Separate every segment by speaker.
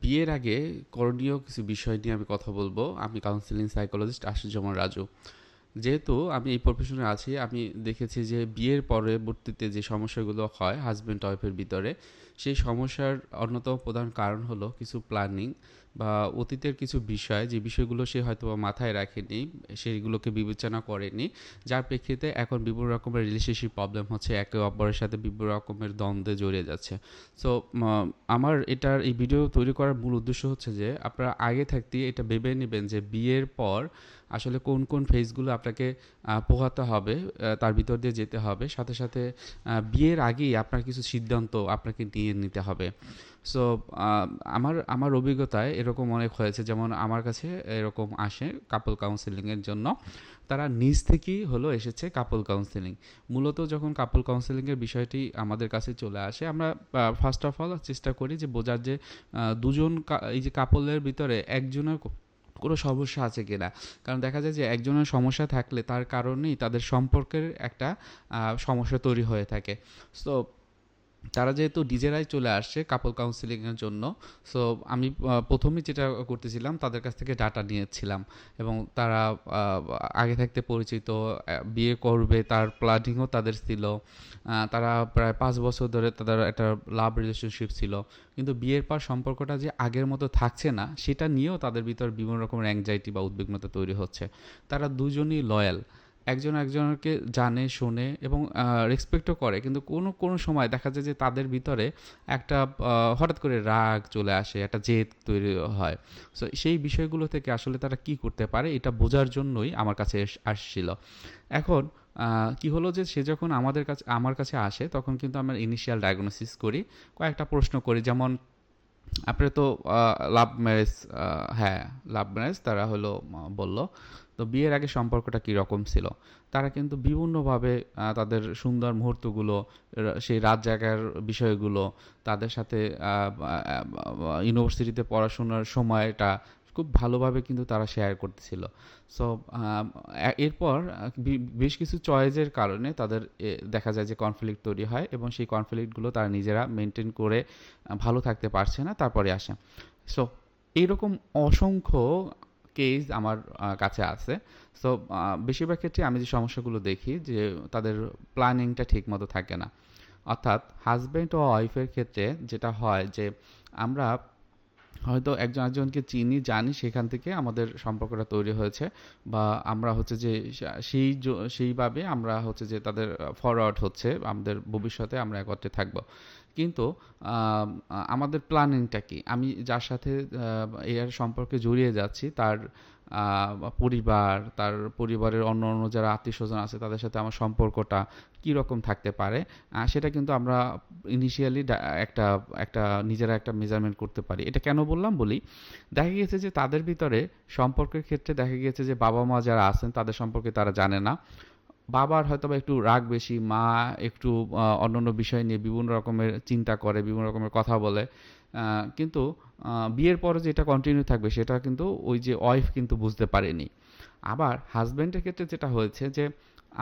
Speaker 1: বিয়ের আগে করণীয় কিছু বিষয় নিয়ে আমি কথা বলব। আমি কাউন্সিলিং সাইকোলজিস্ট আশুজ্জামান রাজু। যেহেতু আমি এই প্রফেশনে আছি, আমি দেখেছি যে বিয়ের পরবর্তীতে যে সমস্যাগুলো হয় হাজব্যান্ড ওয়াইফের ভিতরে সেই সমস্যার অন্যতম প্রধান কারণ হলো কিছু প্ল্যানিং বা অতীতের কিছু বিষয়, যে বিষয়গুলো সে হয়তো মাথায় রাখেনি, সেইগুলোকে বিবেচনা করেনি, যার প্রেক্ষিতে এখন বিভিন্ন রকমের রিলেশনশিপ প্রবলেম হচ্ছে, একে অপরের সাথে বিভিন্ন রকমের দ্বন্দ্বে জড়িয়ে যাচ্ছে। সো আমার এটার, এই ভিডিও তৈরি করার মূল উদ্দেশ্য হচ্ছে যে, আপনারা আগে থাকতে এটা ভেবে নেবেন যে বিয়ের পর আসলে কোন কোন ফেজগুলো আপনাকে পোহাতে হবে তার ভিতর দিয়ে যেতে হবে। সাথে সাথে বিয়ের আগেই আপনার কিছু সিদ্ধান্ত আপনাকে নিয়ে নিতে হবে। সো আমার আমার অভিজ্ঞতায় এরকম অনেক হয়েছে। যেমন আমার কাছে এরকম আসে কাপল কাউন্সেলিংয়ের জন্য। তারা নিজ থেকেই হলো এসেছে কাপল কাউন্সেলিং মূলত যখন কাপল কাউন্সেলিংয়ের বিষয়টি আমাদের কাছে চলে আসে, আমরা ফার্স্ট অফ অল চেষ্টা করি যে বোঝার যে দুজন এই যে কাপলের ভিতরে একজনের কোনো সমস্যা আছে কিনা। কারণ দেখা যায় যে একজনের সমস্যা থাকলে তার কারণেই তাদের সম্পর্কের একটা সমস্যা তৈরি হয়ে থাকে। সো তারা যেহেতু নিজেরাই চলে আসছে কাপল কাউন্সিলিংয়ের জন্য সো আমি প্রথমেই যেটা করতেছিলাম তাদের কাছ থেকে ডাটা নিয়েছিলাম এবং তারা আগে থাকতে পরিচিত বিয়ে করবে, তার প্ল্যানিংও তাদের ছিল তারা প্রায় পাঁচ বছর ধরে তাদের একটা লাভ রিলেশনশিপ ছিল, কিন্তু বিয়ের পর সম্পর্কটা যে আগের মতো থাকছে না, সেটা নিয়েও তাদের ভিতর বিভিন্ন রকমের অ্যাংজাইটি বা উদ্বিগ্নতা তৈরি হচ্ছে। তারা দুজনই লয়াল একজন একজনকে জানে, শোনে এবং রেসপেক্টও করে। কিন্তু কোনো কোনো সময় দেখা যায় যে তাদের ভিতরে একটা হঠাৎ করে রাগ চলে আসে, একটা জেদ তৈরি হয়। সো সেই বিষয়গুলো থেকে আসলে তারা কি করতে পারে, এটা বোঝার জন্যই আমার কাছে আসছিল। এখন কি হলো যে সে যখন আমাদের কাছে, আমার কাছে আসে, তখন কিন্তু আমরা ইনিশিয়াল ডায়াগনোসিস করি। কয়েকটা প্রশ্ন করি, যেমন আপনি তো লাভ ম্যারেজ হ্যাঁ লাভ ম্যারেজ তারা হলো বলল। তো বিয়ের আগে সম্পর্কটা কীরকম ছিল? তারা কিন্তু বিভিন্নভাবে তাদের সুন্দর মুহূর্তগুলো সেই রাত জায়গার বিষয়গুলো, তাদের সাথে ইউনিভার্সিটিতে পড়াশোনার সময়টা খুব ভালোভাবে কিন্তু তারা শেয়ার করতেছিল। সো এরপর বেশ কিছু চয়েসের কারণে তাদের দেখা যায় যে কনফ্লিক্ট তৈরি হয় এবং সেই কনফ্লিক্টগুলো তারা নিজেরা মেনটেন করে ভালো থাকতে পারছে না, তারপরে আসে। সো এইরকম অসংখ্য কেস আমার কাছে আছে। সো বেশিরভাগ ক্ষেত্রে আমি যে সমস্যাগুলো দেখি যে তাদের প্ল্যানিংটা ঠিক মতো থাকে না। অর্থাৎ হাজব্যান্ড ও ওয়াইফের ক্ষেত্রে যেটা হয় যে আমরা হয়তো একজন একজনকে চিনি, জানি সেখান থেকে আমাদের সম্পর্কটা তৈরি হয়েছে বা আমরা হচ্ছে যে সেই সেইভাবে আমরা হচ্ছে যে তাদের ফরওয়ার্ড হচ্ছে, আমাদের ভবিষ্যতে আমরা একত্রে থাকব। কিন্তু আমাদের প্ল্যানিংটা কি? আমি যার সাথে এর সম্পর্কে জড়িয়ে যাচ্ছি, তার পরিবার, তার পরিবারের অন্য অন্য যারা আত্মীয় স্বজন আছে, তাদের সাথে আমার সম্পর্কটা কী রকম থাকতে পারে সেটা কিন্তু আমরা ইনিশিয়ালি একটা একটা নিজেরা একটা মেজারমেন্ট করতে পারি। এটা কেন বললাম? বলি, দেখা গিয়েছে যে তাদের ভিতরে সম্পর্কের ক্ষেত্রে দেখা গিয়েছে যে বাবা মা যারা আছেন, তাদের সম্পর্কে তারা জানে না। বাবার হয়তো বা একটু রাগ বেশি, মা একটু অন্যান্য বিষয় নিয়ে বিভিন্ন রকমের চিন্তা করে, বিভিন্ন রকমের কথা বলে কিন্তু বিয়ের পরে যেটা কন্টিনিউ থাকবে সেটা কিন্তু ওই যে ওয়াইফ কিন্তু বুঝতে পারেনি। আবার হাজব্যান্ডের ক্ষেত্রে যেটা হয়েছে যে,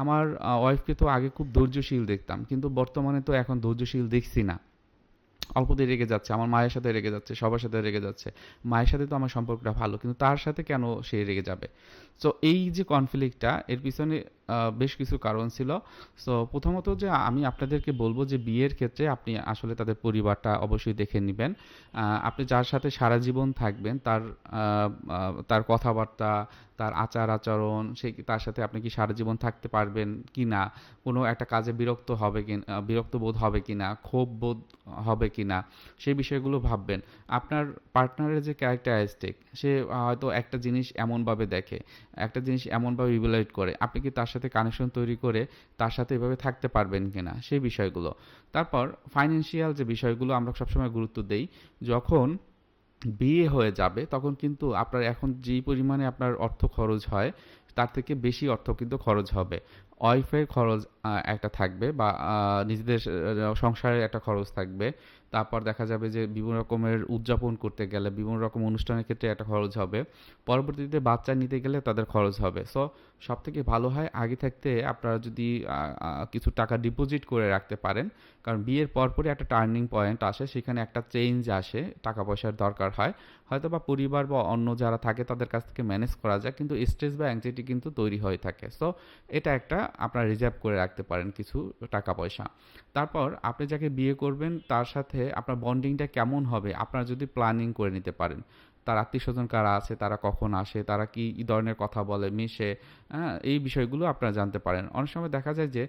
Speaker 1: আমার ওয়াইফকে তো আগে খুব ধৈর্যশীল দেখতাম, কিন্তু বর্তমানে তো এখন ধৈর্যশীল দেখছি না। অল্পতে রেগে যাচ্ছে, আমার মায়ের সাথে রেগে যাচ্ছে, সবার সাথে রেগে যাচ্ছে। মায়ের সাথে তো আমার সম্পর্কটা ভালো, কিন্তু তার সাথে কেন সে রেগে যাবে? সো এই যে কনফ্লিক্টটা এর পিছনে বেশ কিছু কারণ ছিল। সো প্রথমত যে আমি আপনাদেরকে বলব যে বিয়ের ক্ষেত্রে আপনি আসলে তাদের পরিবারটা অবশ্যই দেখে নেবেন। আপনি যার সাথে সারা জীবন থাকবেন, তার তার কথাবার্তা, তার আচার আচরণ, সে তার সাথে আপনি কি সারা জীবন থাকতে পারবেন কি না, কোনো একটা কাজে বিরক্ত হবে কি বিরক্ত বোধ হবে কি না, ক্ষোভ বোধ হবে কি না, সেই বিষয়গুলো ভাববেন। আপনার পার্টনারের যে ক্যারেক্টারিস্টিক সে হয়তো একটা জিনিস এমনভাবে দেখে, একটা জিনিস এমনভাবে ইভ্যালুয়েট করে, আপনি কি তার সাথে কানেকশন তৈরি করে তার সাথে এভাবে থাকতে পারবেন কিনা সেই বিষয়গুলো। তারপর ফাইন্যান্সিয়াল যে বিষয়গুলো আমরা সবসময় গুরুত্ব দেই, যখন বিয়ে হয়ে যাবে, তখন কিন্তু আপনার এখন যেই পরিমাণে আপনার অর্থ খরচ হয়, তার থেকে বেশি অর্থ কিন্তু খরচ হবে। ওয়াইফের খরচ একটা থাকবে বা নিজেদের সংসারের একটা খরচ থাকবে। তারপর দেখা যাবে যে বিভিন্ন রকমের উদযাপন করতে গেলে, বিভিন্ন রকম অনুষ্ঠানের ক্ষেত্রে একটা খরচ হবে। পরবর্তীতে বাচ্চা নিতে গেলে তাদের খরচ হবে। সো সব থেকে ভালো হয় আগে থাকতে আপনারা যদি কিছু টাকা ডিপোজিট করে রাখতে পারেন, কারণ বিয়ের পরপরই একটা টার্নিং পয়েন্ট আসে, সেখানে একটা চেঞ্জ আসে টাকা পয়সার দরকার হয়। হয়তো বা পরিবার বা অন্য যারা থাকে তাদের কাছ থেকে ম্যানেজ করা যায়, কিন্তু স্ট্রেস বা অ্যাংজাইটি কিন্তু তৈরি হয়ে থাকে। সো এটা একটা আপনারা রিজার্ভ করে রাখতে পারেন কিছু টাকা পয়সা। তারপর আপনি যাকে বিয়ে করবেন, তার সাথে আপনার বন্ডিংটা কেমন হবে, আপনারা যদি প্ল্যানিং করে নিতে পারেন। তার আত্মীয় স্বজন কারা আছে, তারা কখন আসে, তারা কি ধরনের কথা বলে, মিশে হ্যাঁ এই বিষয়গুলো আপনারা জানতে পারেন। অনেক সময় দেখা যায় যে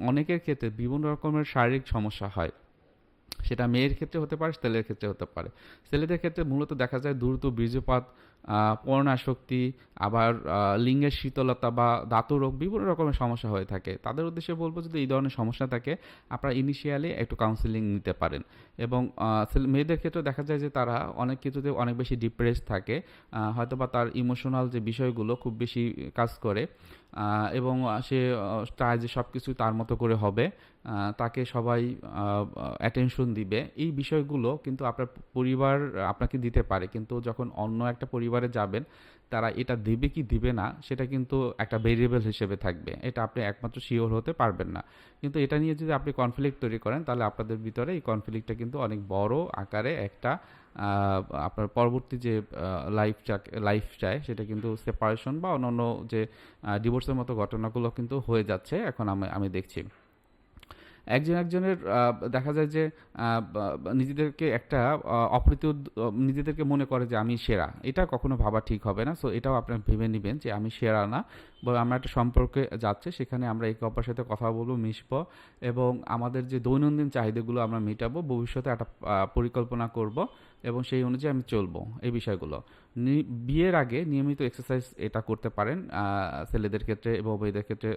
Speaker 1: অনেকের ক্ষেত্রে বিভিন্ন রকমের শারীরিক সমস্যা হয়। সেটা মেয়ের ক্ষেত্রে হতে পারে, ছেলের ক্ষেত্রে হতে পারে। ছেলেদের ক্ষেত্রে মূলত দেখা যায় দ্রুত বীর্যপাত পর্ণাসক্তি, আবার লিঙ্গের শীতলতা বা দাঁতরোগ বিভিন্ন রকমের সমস্যা হয়ে থাকে। তাদের উদ্দেশ্যে বলব যদি এই ধরনের সমস্যা থাকে, আপনারা ইনিশিয়ালি একটু কাউন্সিলিং নিতে পারেন। এবং মেয়েদের ক্ষেত্রে দেখা যায় যে তারা অনেক কিছুতে অনেক বেশি ডিপ্রেস থাকে। হয়তোবা তার ইমোশনাল যে বিষয়গুলো খুব বেশি কাজ করে। এবং সে তার যে সব কিছু তার মতো করে হবে তাকে সবাই অ্যাটেনশন দিবে। এই বিষয়গুলো কিন্তু আপনার পরিবার, আপনাকে দিতে পারে। কিন্তু যখন অন্য একটা পরিবারে যাবেন তারা এটা দেবে কি দিবে না, সেটা কিন্তু একটা ভেরিয়েবল হিসেবে থাকবে। এটা আপনি একমাত্র শিওর হতে পারবেন না। কিন্তু এটা নিয়ে যদি আপনি কনফ্লিক্ট তৈরি করেন, তাহলে আপনাদের ভিতরে এই কনফ্লিক্টটা কিন্তু অনেক বড় আকারে একটা আপনার পরবর্তী যে লাইফ লাইফ চায়, সেটা কিন্তু সেপারেশন বা অন্যান্য যে ডিভোর্সের মতো ঘটনাগুলো কিন্তু হয়ে যাচ্ছে। এখন আমি আমি দেখছি। একজন একজনের দেখা যায় যে বা- বা, নিজেদেরকে একটা অপ্রীতি নিজেদেরকে মনে করে যে আমি সেরা। এটা কখনো ভাবা ঠিক হবে না। সো এটাও আপনার ভেবে নেবেন যে আমি সেরা না। বরং আমরা একটা সম্পর্কে যাচ্ছে, সেখানে আমরা একে অপরের সাথে কথা বলব, মিশব এবং আমাদের যে দৈনন্দিন চাহিদাগুলো আমরা মেটাবো, ভবিষ্যতে একটা পরিকল্পনা করব এবং সেই অনুযায়ী আমি চলবো, এই বিষয়গুলো। বিয়ের আগে নিয়মিত এক্সারসাইজ এটা করতে পারেন ছেলেদের ক্ষেত্রে এবং মেয়েদের ক্ষেত্রে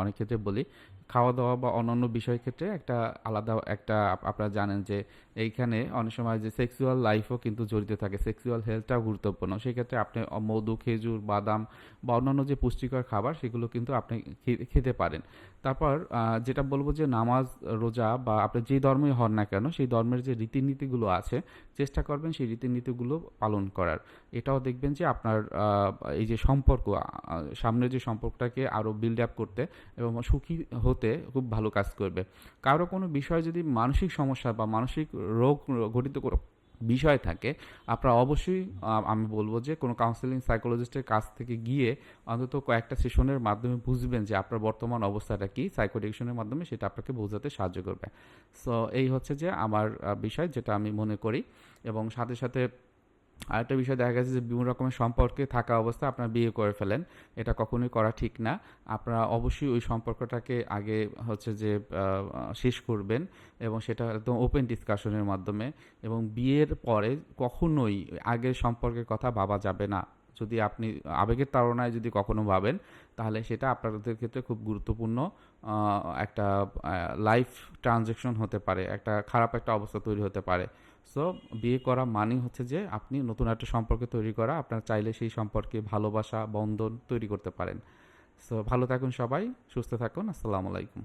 Speaker 1: অনেক ক্ষেত্রে বলি। খাওয়া দাওয়া বা অন্যান্য বিষয়ের ক্ষেত্রে একটা আলাদা একটা আপনারা জানেন যে এইখানে অনেক সময় যে সেক্সুয়াল লাইফও কিন্তু জড়িত থাকে সেক্সুয়াল হেলথটাও গুরুত্বপূর্ণ। সেই ক্ষেত্রে আপনি মধু, খেজুর, বাদাম বা অন্যান্য যে পুষ্টিকর খাবার সেগুলো কিন্তু আপনি খেতে পারেন। তারপর যেটা বলব যে নামাজ, রোজা বা আপনি যে ধর্মই হন না কেন, সেই ধর্মের যে রীতিনীতিগুলো আছে, চেষ্টা করবেন সেই রীতিনীতিগুলো পালন করার। এটাও দেখবেন যে আপনার এই যে সম্পর্ক সামনের যে সম্পর্কটাকে আরও বিল্ড আপ করতে এবং সুখী হতে খুব ভালো কাজ করবে। কারও কোনো বিষয় যদি মানসিক সমস্যা বা মানসিক রোগ ঘটিত কোনো বিষয় থাকে, আপনারা অবশ্যই আমি বলব যে কোনো কাউন্সিলিং সাইকোলজিস্টের কাছ থেকে গিয়ে অন্তত কয়েকটা সেশনের মাধ্যমে বুঝবেন যে আপনার বর্তমান অবস্থাটা কি সাইকোডিকশনের মাধ্যমে সেটা আপনাকে বোঝাতে সাহায্য করবে। সো এই হচ্ছে যে আমার বিষয় যেটা আমি মনে করি এবং সাথে সাথে আরেকটা বিষয় দেখা গেছে যে বিভিন্ন রকমের সম্পর্কে থাকা অবস্থা আপনারা বিয়ে করে ফেলেন। এটা কখনোই করা ঠিক না। আপনারা অবশ্যই ওই সম্পর্কটাকে আগে হচ্ছে যে শেষ করবেন এবং সেটা একদম ওপেন ডিসকাশনের মাধ্যমে এবং বিয়ের পরে কখনোই আগের সম্পর্কের কথা ভাবা যাবে না। যদি আপনি, আবেগের তাড়নায় যদি কখনো ভাবেন, তাহলে সেটা আপনাদের ক্ষেত্রে খুব গুরুত্বপূর্ণ একটা লাইফ ট্রানজেকশন হতে পারে, একটা খারাপ একটা অবস্থা তৈরি হতে পারে। সো বিয়ে করা মানে হচ্ছে যে আপনি নতুন একটা সম্পর্কে তৈরি করা, আপনার চাইলে সেই সম্পর্কে ভালোবাসা, বন্ধন তৈরি করতে পারেন। সো ভালো থাকুন সবাই, সুস্থ থাকুন, আসসালামু আলাইকুম।